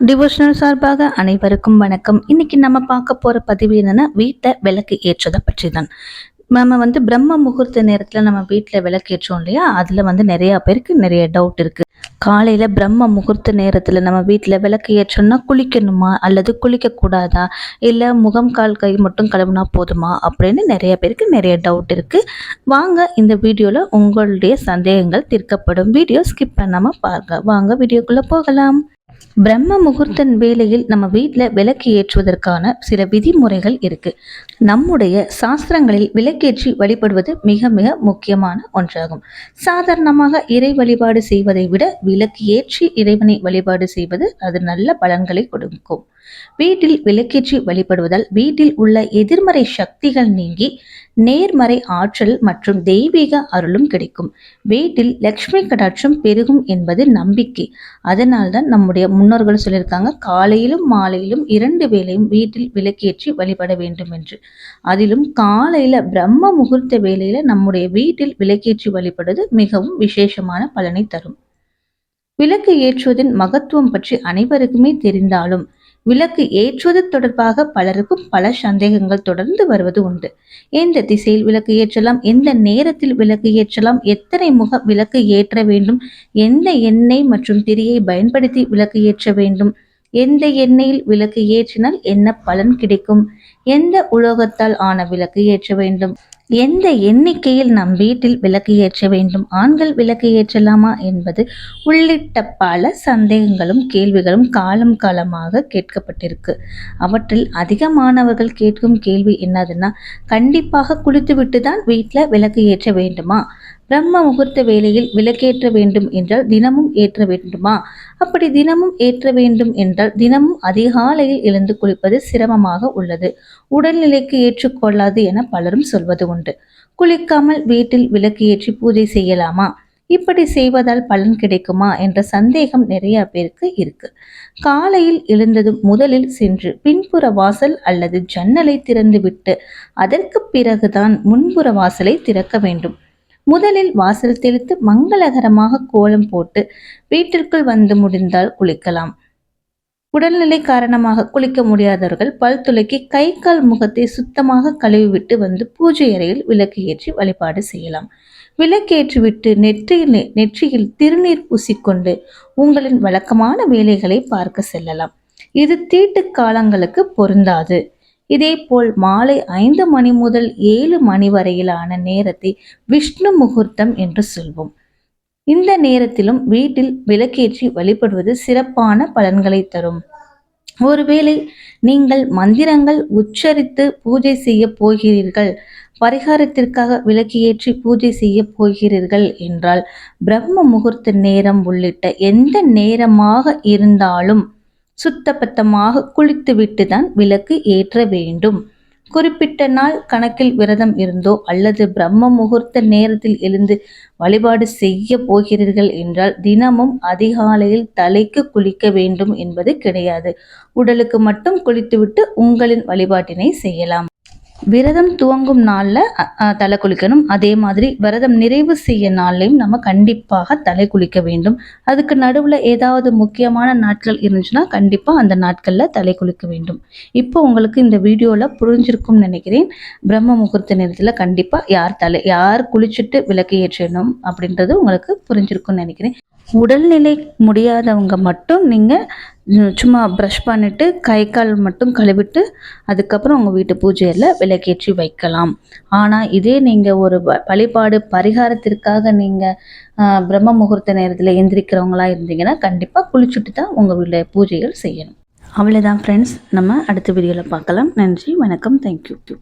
Devotional சார்பாக அனைவருக்கும் வணக்கம். இன்னைக்கு நம்ம பார்க்க போற பதிவு என்னன்னா வீட்டை விளக்கு ஏற்றதை பற்றி தான் நம்ம வந்து பிரம்ம முகூர்த்த நேரத்தில் நம்ம வீட்டில் விளக்கு ஏற்றோம் இல்லையா? அதில் வந்து நிறையா பேருக்கு நிறைய டவுட் இருக்குது காலையில் பிரம்ம முகூர்த்த நேரத்தில் நம்ம வீட்டில் விளக்கு ஏற்றோம்னா குளிக்கணுமா? அல்லது குளிக்கக்கூடாதா? இல்லை முகம் கால் கை மட்டும் கழுவுனா போதுமா? அப்படின்னு நிறைய பேருக்கு நிறைய டவுட் இருக்குது வாங்க இந்த வீடியோவில் உங்களுடைய சந்தேகங்கள் தீர்க்கப்படும். வீடியோ ஸ்கிப் பண்ணாமல் பாருங்க. வாங்க வீடியோக்குள்ளே போகலாம். பிரம்ம முகூர்த்த வேளையில் நம்ம வீட்டில் விளக்கு ஏற்றுவதற்கான சில விதிமுறைகள் இருக்கு. நம்முடைய சாஸ்திரங்களில் விளக்கேற்றி வழிபடுவது மிக மிக முக்கியமான ஒன்றாகும். சாதாரணமாக இறை வழிபாடு செய்வதை விட விளக்கு ஏற்றி இறைவனை வழிபாடு செய்வது அது நல்ல பலன்களை கொடுக்கும். வீட்டில் விளக்கேற்றி வழிபடுவதால் வீட்டில் உள்ள எதிர்மறை சக்திகள் நீங்கி நேர்மறை ஆற்றல் மற்றும் தெய்வீக அருளும் கிடைக்கும். வீட்டில் லக்ஷ்மி கடாட்சம் பெருகும் என்பது நம்பிக்கை. அதனால்தான் நம்முடைய முன்னோர்கள் சொல்லியிருக்காங்க காலையிலும் மாலையிலும் இரண்டு வேளையும் வீட்டில் விளக்கேற்றி வழிபட வேண்டும் என்று. அதிலும் காலையில பிரம்ம முகூர்த்த வேலையில நம்முடைய வீட்டில் விளக்கேற்றி வழிபடுவது மிகவும் விசேஷமான பலனை தரும். விளக்கு ஏற்றுவதன் மகத்துவம் பற்றி அனைவருக்குமே தெரிந்தாலும் விளக்கு ஏற்றுவது தொடர்பாக பலருக்கும் பல சந்தேகங்கள் தொடர்ந்து வருவது உண்டு. எந்த திசையில் விளக்கு ஏற்றலாம்? எந்த நேரத்தில் விளக்கு ஏற்றலாம்? எத்தனை முக விளக்கு ஏற்ற வேண்டும்? எந்த எண்ணெய் மற்றும் திரியை பயன்படுத்தி விளக்கு ஏற்ற வேண்டும்? எந்த எண்ணெயில் விளக்கு ஏற்றினால் என்ன பலன் கிடைக்கும்? எந்த உலோகத்தால் ஆன விளக்கு ஏற்ற வேண்டும்? எந்த எண்ணிக்கையில் நம் வீட்டில் விளக்கு ஏற்ற வேண்டும்? ஆண்கள் விளக்கு ஏற்றலாமா என்பது உள்ளிட்ட பல சந்தேகங்களும் கேள்விகளும் காலம் காலமாக கேட்கப்பட்டிருக்கு. அவற்றில் அதிகமானவர்கள் கேட்கும் கேள்வி என்னதுன்னா கண்டிப்பாக குளித்துவிட்டு தான் வீட்டில் விளக்கு ஏற்ற வேண்டுமா? பிரம்ம முகூர்த்த வேளையில் விளக்கேற்ற வேண்டும் என்றால் தினமும் ஏற்ற வேண்டுமா? அப்படி தினமும் ஏற்ற வேண்டும் என்றால் தினமும் அதிகாலையில் எழுந்து குளிப்பது சிரமமாக உள்ளது. உடல்நிலைக்கு ஏற்றுக்கொள்ளாது என பலரும் சொல்வது உண்டு. குளிக்காமல் வீட்டில் விளக்கு ஏற்றி பூஜை செய்யலாமா? இப்படி செய்வதால் பலன் கிடைக்குமா? என்ற சந்தேகம் நிறைய பேருக்கு இருக்கு. காலையில் எழுந்ததும் முதலில் சென்று பின்புற வாசல் அல்லது ஜன்னலை திறந்துவிட்டு அதற்கு பிறகுதான் முன்புற வாசலை திறக்க வேண்டும். முதலில் வாசல் தெளித்து மங்களகரமாக கோலம் போட்டு வீட்டிற்குள் வந்து முடிந்தால் குளிக்கலாம். உடல்நிலை காரணமாக குளிக்க முடியாதவர்கள் பல் துளக்கி கை கால் முகத்தை சுத்தமாக கழுவிவிட்டு வந்து பூஜை அறையில் விளக்கு ஏற்றி வழிபாடு செய்யலாம். விளக்கேற்றிவிட்டு நெற்றியில் நெற்றியில் திருநீர் பூசிக்கொண்டு உங்களின் வழக்கமான வேலைகளை பார்க்க செல்லலாம். இது தீட்டு காலங்களுக்கு பொருந்தாது. இதேபோல் மாலை ஐந்து மணி முதல் ஏழு மணி வரையிலான நேரத்தை விஷ்ணு முகூர்த்தம் என்று சொல்வோம். இந்த நேரத்திலும் வீட்டில் விளக்கேற்றி வழிபடுவது சிறப்பான பலன்களை தரும். ஒருவேளை நீங்கள் மந்திரங்கள் உச்சரித்து பூஜை செய்ய போகிறீர்கள். பரிகாரத்திற்காக விளக்கியேற்றி பூஜை செய்ய போகிறீர்கள் என்றால் பிரம்ம முகூர்த்த நேரம் உள்ளிட்ட எந்த நேரமாக இருந்தாலும் சுத்தபத்தமாக குளித்துவிட்டு தான் விளக்கு ஏற்ற வேண்டும். குறிப்பிட்ட நாள் கணக்கில் விரதம் இருந்தோ அல்லது பிரம்ம முகூர்த்த நேரத்தில் எழுந்து வழிபாடு செய்ய போகிறீர்கள் என்றால் தினமும் அதிகாலையில் தலைக்கு குளிக்க வேண்டும் என்பது கிடையாது. உடலுக்கு மட்டும் குளித்துவிட்டு உங்களின் வழிபாட்டினை செய்யலாம். விரதம் துவங்கும் நாளில் தலை குளிக்கணும். அதே மாதிரி விரதம் நிறைவு செய்ய நாள்லையும் நம்ம கண்டிப்பாக தலை குளிக்க வேண்டும். அதுக்கு நடுவில் ஏதாவது முக்கியமான நாட்கள் இருந்துச்சுன்னா கண்டிப்பாக அந்த நாட்களில் தலை குளிக்க வேண்டும். இப்போ உங்களுக்கு இந்த வீடியோவில் புரிஞ்சிருக்கும்னு நினைக்கிறேன். பிரம்ம முகூர்த்த நேரத்தில் கண்டிப்பாக யார் தலை யார் குளிச்சுட்டு விளக்கு ஏற்றணும் அப்படின்றது உங்களுக்கு புரிஞ்சிருக்கும்னு நினைக்கிறேன். உடல்நிலை முடியாதவங்க மட்டும் நீங்கள் சும்மா ப்ரஷ் பண்ணிவிட்டு கை கால் மட்டும் கழுவிட்டு அதுக்கப்புறம் உங்கள் வீட்டு பூஜையில் விளக்கேற்றி வைக்கலாம். ஆனால் இதே நீங்கள் ஒரு வழிபாடு பரிகாரத்திற்காக நீங்கள் பிரம்ம முகூர்த்த நேரத்தில் எந்திரிக்கிறவங்களா இருந்தீங்கன்னா கண்டிப்பாக குளிச்சுட்டு தான் உங்கள் வீட்டில் பூஜைகள் செய்யணும். அவ்வளோதான் ஃப்ரெண்ட்ஸ் நம்ம அடுத்த வீடியோவில் பார்க்கலாம். நன்றி வணக்கம். தேங்க்யூ